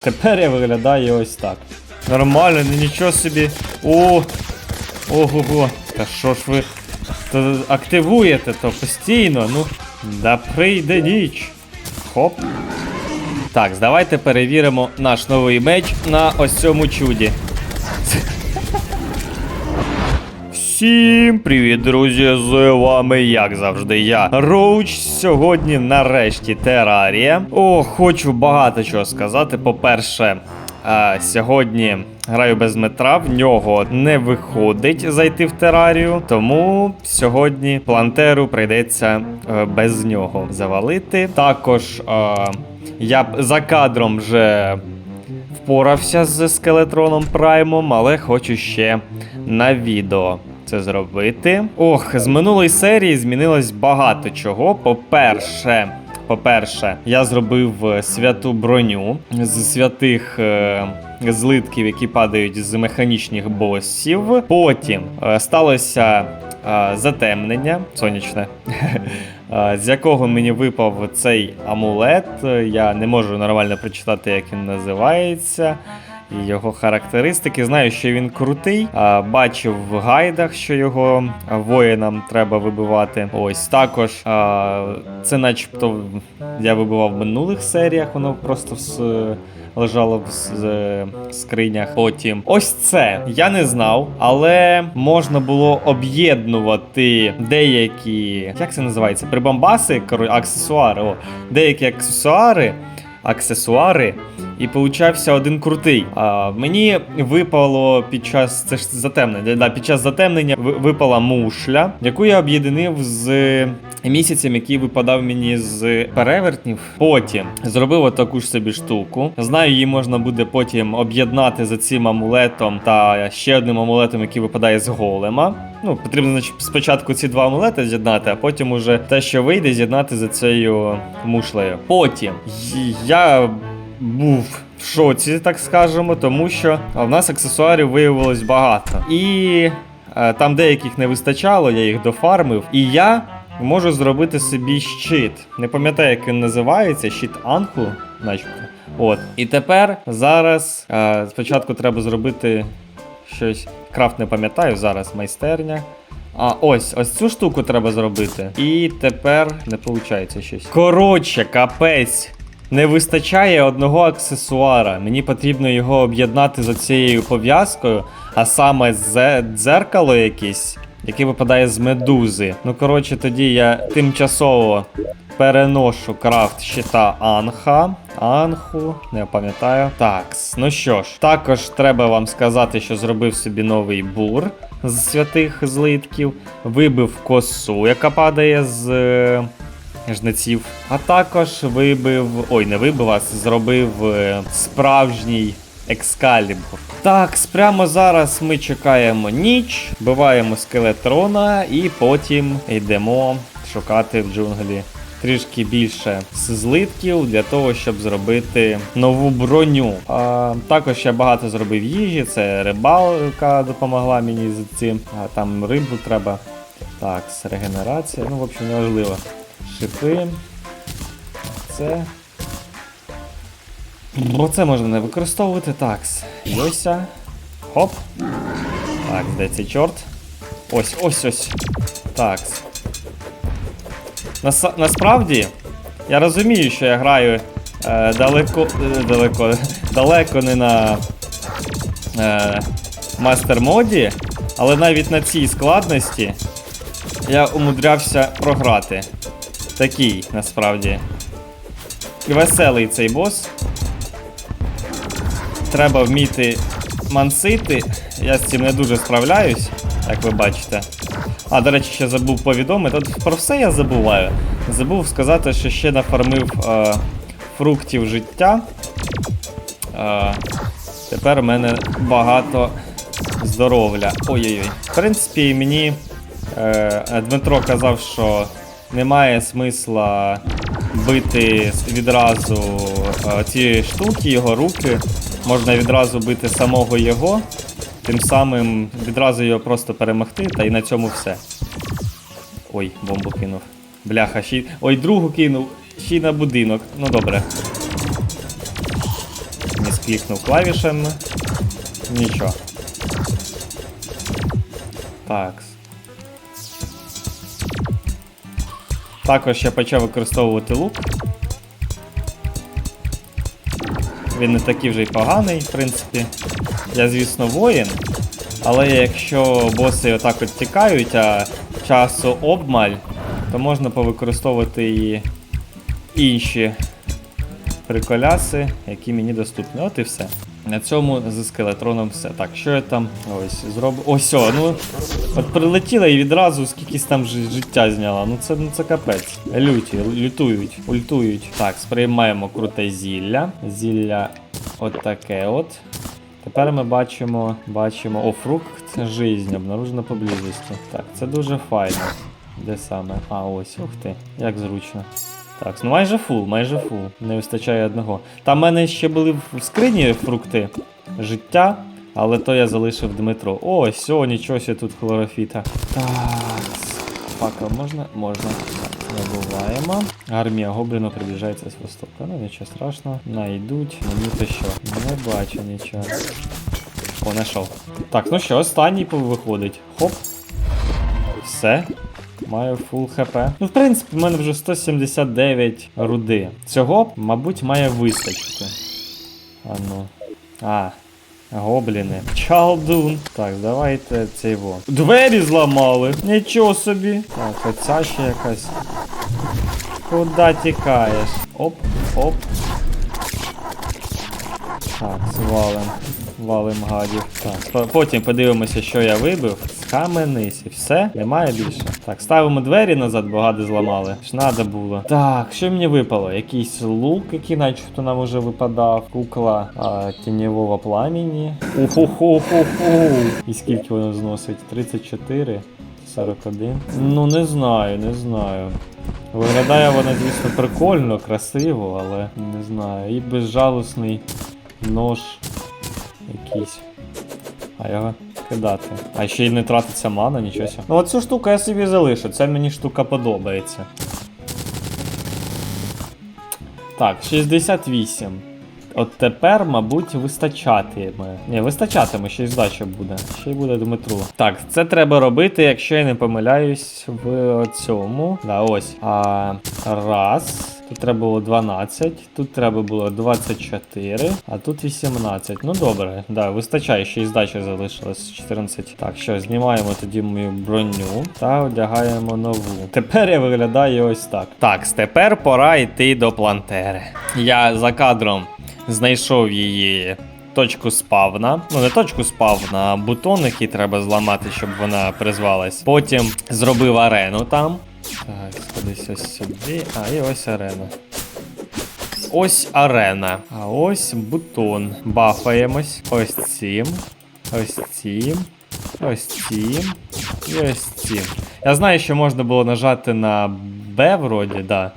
Тепер я виглядаю ось так. Нормально, ну нічого собі. О! Ого-го. Та що ж ви то активуєте то постійно, ну. Да прийде ніч. Хоп. Так, давайте перевіримо наш новий меч на ось цьому чуді. Всім привіт, друзі! З вами, як завжди, я Роуч. Сьогодні нарешті Терарія. О, хочу багато чого сказати. По-перше, а, сьогодні граю без метра, в нього не виходить зайти в терарію. Тому сьогодні плантеру прийдеться е, без нього завалити. Також е, я за кадром вже впорався з скелетроном Праймом, але хочу ще на відео це зробити. Ох, з минулої серії змінилось багато чого. По-перше, по-перше, я зробив е, святу броню з святих. Е- Злитків, які падають з механічних босів. Потім е, сталося е, затемнення сонячне, е, з якого мені випав цей амулет. Я не можу нормально прочитати, як він називається. І його характеристики. Знаю, що він крутий. Бачив в гайдах, що його воїнам треба вибивати. Ось також це, начебто, я вибивав в минулих серіях, воно просто с, лежало в скринях. Потім ось це я не знав, але можна було об'єднувати деякі. Як це називається? Прибамбаси, аксесуари. О, деякі аксесуари. Аксесуари, і получався один крутий. А, мені випало під час це ж затемнення. Да, під час затемнення випала мушля, яку я об'єднив з місяцем, який випадав мені з перевертнів. Потім зробив таку ж собі штуку. Знаю, її можна буде потім об'єднати за цим амулетом та ще одним амулетом, який випадає з голема. Ну, потрібно значить, спочатку ці два амулети з'єднати, а потім уже те, що вийде, з'єднати за цією мушлею. Потім я був в шоці, так скажемо, тому що в нас аксесуарів виявилось багато. І е, там деяких не вистачало, я їх дофармив. І я можу зробити собі щит. Не пам'ятаю, як він називається, щит Анху, начебто. От. І тепер зараз е, спочатку треба зробити щось. Крафт не пам'ятаю, зараз майстерня. А ось, ось цю штуку треба зробити. І тепер не виходить щось. Коротше, капець. Не вистачає одного аксесуара. Мені потрібно його об'єднати за цією пов'язкою, а саме зе- дзеркало якесь, яке випадає з медузи. Ну, коротше, тоді я тимчасово переношу крафт щита Анха. Анху, не пам'ятаю. Так, ну що ж, також треба вам сказати, що зробив собі новий бур з святих злитків, вибив косу, яка падає з е, жнеців. А також вибив. Ой, не вибив, а зробив е, справжній екскалібур. Так, прямо зараз ми чекаємо ніч, вбиваємо скелетрона і потім йдемо шукати в джунглі. Трішки більше злитків для того, щоб зробити нову броню. А, також я багато зробив їжі. Це рибалка допомогла мені з цим. А там рибу треба. Так, регенерація. Ну, в общем, неважливо. Шипи. Це. Оце можна не використовувати. Так. Йося. Хоп. Так, де цей чорт? Ось, ось, ось. Так. Нас, насправді, я розумію, що я граю е, далеко, е, далеко, далеко не на е, мастер-моді, але навіть на цій складності я умудрявся програти. Такий, насправді. Веселий цей бос. Треба вміти мансити. Я з цим не дуже справляюсь, як ви бачите. А, до речі, ще забув повідомити. От про все я забуваю. Забув сказати, що ще нафармив е, фруктів життя. Е, тепер у мене багато здоров'я. Ой-ой-ой. В принципі, мені е, Дмитро казав, що немає смисла бити відразу е, ці штуки, його руки. Можна відразу бити самого його, тим самим відразу його просто перемогти, та і на цьому все. Ой, бомбу кинув. Бляха, ще. Ой, другу кинув, ще й на будинок. Ну добре. Ні, клікнув клавішами. Нічого. Так. Також я почав використовувати лук. Він не такий вже й поганий, в принципі. Я, звісно, воїн. Але якщо боси отак от тікають, а часу обмаль, то можна повикористовувати і інші приколяси, які мені доступні. От і все. На цьому з скелетроном все. Так, що я там ось зроблю. Ось, о, ну. От прилетіла і відразу скількись там життя зняла. Ну це, ну це капець. Люті, лютують, ультують. Так, сприймаємо круте зілля. Зілля от таке от. Тепер ми бачимо, бачимо, о, фрукт жизнь, обнаружено поблизості. Так, це дуже файно. Де саме? А, ось, ух ти, як зручно. Так, ну майже фул, майже фул. Не вистачає одного. Там в мене ще були в скрині фрукти життя, але то я залишив Дмитро. О, ось, нічого себе тут хлорофіта. Так. Факел можна? Можна. Забуваємо. Армія гобліну приближається з востока. Ну нічого страшного. Найдуть. Мені то що? Не бачу нічого. О, знайшов. Так, ну що, останній виходить. Хоп. Все. Маю фул хп. Ну, в принципі, в мене вже 179 руди. Цього, мабуть, має вистачити. А ну. А. Гобліни. Чалдун. Так, давайте цей во. Двері зламали. Нічого собі. Так, оця ще якась. Куда тікаєш? Оп, оп. Так, звалим. Валим гадів. Так, потім подивимося, що я вибив. Схаменись і все, немає більше. Так, ставимо двері назад, бо гади зламали. Ж надо було. Так, що мені випало? Якийсь лук, який начебто нам уже випадав. Кукла а, тіньового пламені. Уху-ху-ху-ху. І скільки воно зносить? 34. 41. Ну не знаю, не знаю. Виглядає вона, звісно, прикольно, красиво, але не знаю. І безжалосний нож якийсь. А його кидати. А ще й не тратиться мана, нічого. Ну оцю штуку я собі залишу, це мені штука подобається. Так, 68. От тепер, мабуть, вистачатиме. Ні, вистачатиме, ще й здача буде. Ще й буде Дмитру. Так, це треба робити, якщо я не помиляюсь, в цьому. Да, ось. А, раз. Тут треба було 12, тут треба було 24, а тут 18. Ну добре, да, вистачає, ще й здача залишилась 14. Так, що, знімаємо тоді мою броню та одягаємо нову. Тепер я виглядаю ось так. Так, тепер пора йти до плантери. Я за кадром знайшов її. Точку спавна. Ну, не точку спавна, а бутон, який треба зламати, щоб вона призвалась. Потім зробив арену там. Так, сходись ось сюди. А, і ось арена. Ось арена. А ось бутон. Бафаємось. Ось цим. Ось цим. Ось цим. І ось цим. Я знаю, що можна було нажати на Б вроді, да.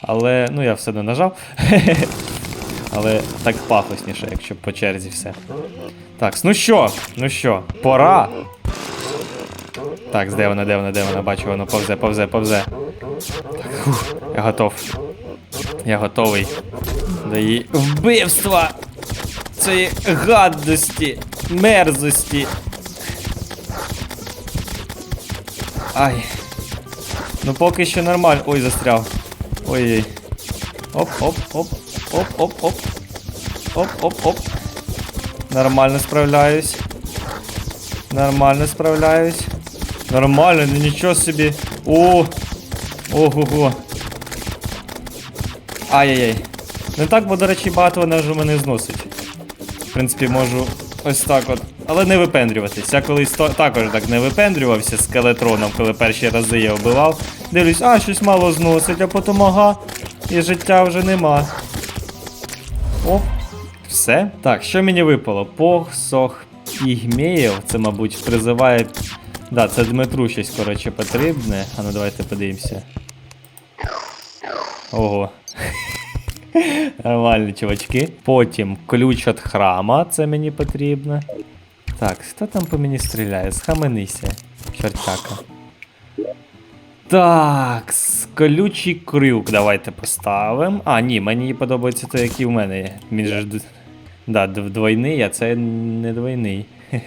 Але, ну я все не нажав. Але так пафосніше, якщо по черзі все. Так, ну що? Ну що, пора. Так, де вона, де вона, де вона? Бачу, воно повзе, повзе, повзе. Так, фух, я готов. Я готовий до її вбивства. Цієї гадості, мерзості. Ай. Ну поки що нормально. Ой, застряв. Ой-ой. Оп, оп, оп, оп, оп, оп. Оп, оп, оп. Нормально справляюсь. Нормально справляюсь. Нормально, ну нічого собі. О! Ого-го. Ай-яй-яй. Не так, бо, до речі, багато вона вже мене зносить. В принципі, можу ось так от. Але не випендрюватись. Я колись то- також так не випендрювався з скелетроном, коли перші рази я вбивав. Дивлюсь, а, щось мало зносить, а потім ага. І життя вже нема. Оп. Все. Так, що мені випало? Посох пігмеїв. Це, мабуть, призиває. Да, це Дмитру щось, коротше, потрібне. А ну давайте подивимося. Ого. Нормальні чувачки. Потім ключ від храма, це мені потрібно. Так, хто там по мені стріляє? Схаменися, чортяка. Так, колючий крюк давайте поставимо. А, ні, мені подобається той, який в мене є. Він же Да, двойний, а це не двойний.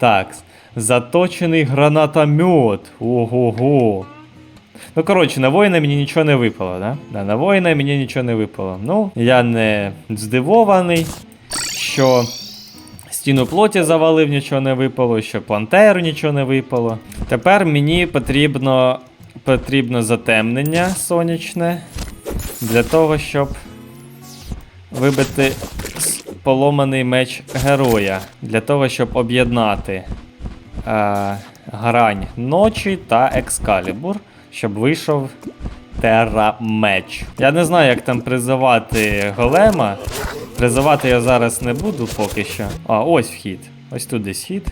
Так. Заточений гранатомет. Ого-го. Ну, коротше, на воїна мені нічого не випало, да? да? На воїна мені нічого не випало. Ну, я не здивований, що стіну плоті завалив, нічого не випало, що пантеру нічого не випало. Тепер мені потрібно, потрібно затемнення сонячне для того, щоб вибити поломаний меч героя. Для того, щоб об'єднати е, грань ночі та екскалібур, щоб вийшов терамеч. Я не знаю, як там призивати голема. Призивати я зараз не буду поки що. А, ось вхід. Ось тут десь хід.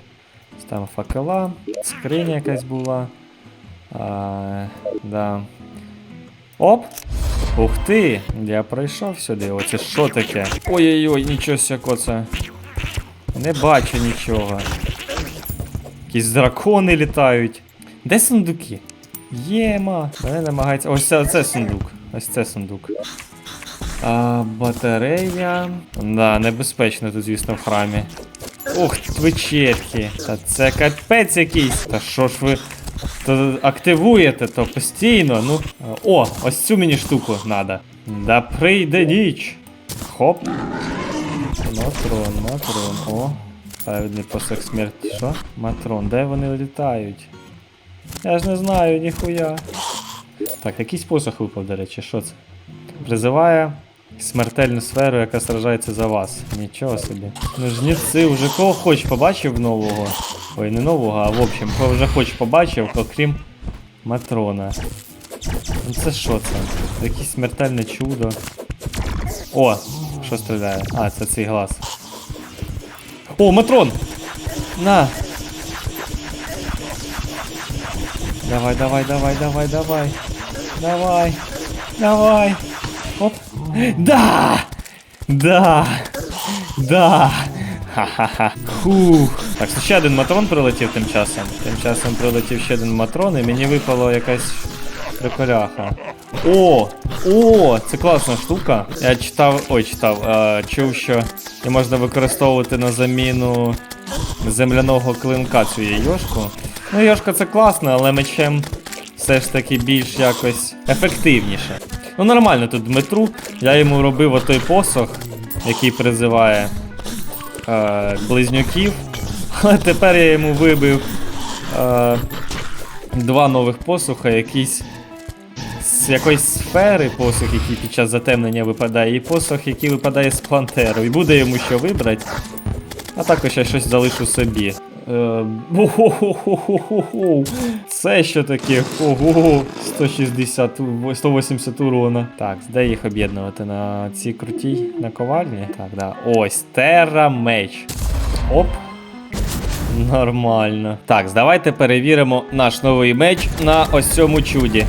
Там факела, скриня якась була. А, да. Оп! Ух ти! Я пройшов сюди. Оце що таке? Ой-ой-ой, нічого сяко це. Не бачу нічого. Якісь дракони літають. Де сундуки? Єма. Мене намагається. Ось це, це сундук. Ось це сундук. А, батарея. Да, небезпечно тут, звісно, в храмі. Ух, ви черки. Та це капець якийсь. Та що ж ви то активуєте то постійно. Ну. О, ось цю мені штуку надо. Да прийде ніч. Хоп. Матрон, матрон. О. Правильний посох смерті. Що? Матрон, де вони літають? Я ж не знаю, ніхуя. Так, якийсь посох випав, до речі, що це? Призиває смертельну сферу, яка сражається за вас. Нічого собі. Ну жніці, вже кого хоч побачив нового. Ой, не нового, а в общем, кого вже хоч побачив, окрім Матрона. Ну це що це? Якесь смертельне чудо. О, що стріляє? А, це цей глаз. О, Матрон! На! Давай, давай, давай, давай, давай. Давай. Давай. Оп. Да! Да! Да! Ха-ха-ха. Хух. Так, ще один матрон прилетів тим часом. Тим часом прилетів ще один матрон, і мені випало якась приколяха. О! О! Це класна штука. Я читав. Ой, читав. Е, чув, що її можна використовувати на заміну земляного клинка цю йошку. Ну, йошка це класно, але мечем все ж таки більш якось ефективніше. Ну нормально тут Дмитру. Я йому робив отой посох, який призиває е, близнюків. Але тепер я йому вибив е, два нових посуха, якийсь з якоїсь сфери посох, який під час затемнення випадає, і посох, який випадає з плантеру. І буде йому що вибрати. А також я щось залишу собі. Е, хо-хо-хо-хо-хо-хо. Це що таке? Ого, 160, 180 урона. Так, де їх об'єднувати? На цій крутій наковальні? Так, да. Ось, Терра меч. Оп. Нормально. Так, давайте перевіримо наш новий меч на ось цьому чуді.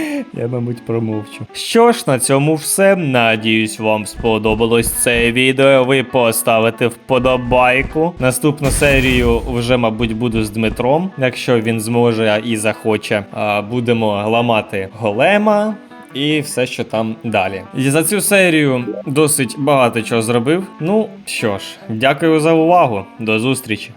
Я, мабуть, промовчу. Що ж, на цьому все. Надіюсь, вам сподобалось це відео. Ви поставите вподобайку. Наступну серію вже, мабуть, буду з Дмитром, якщо він зможе і захоче. Будемо ламати голема. І все, що там далі. І за цю серію досить багато чого зробив. Ну що ж, дякую за увагу. До зустрічі.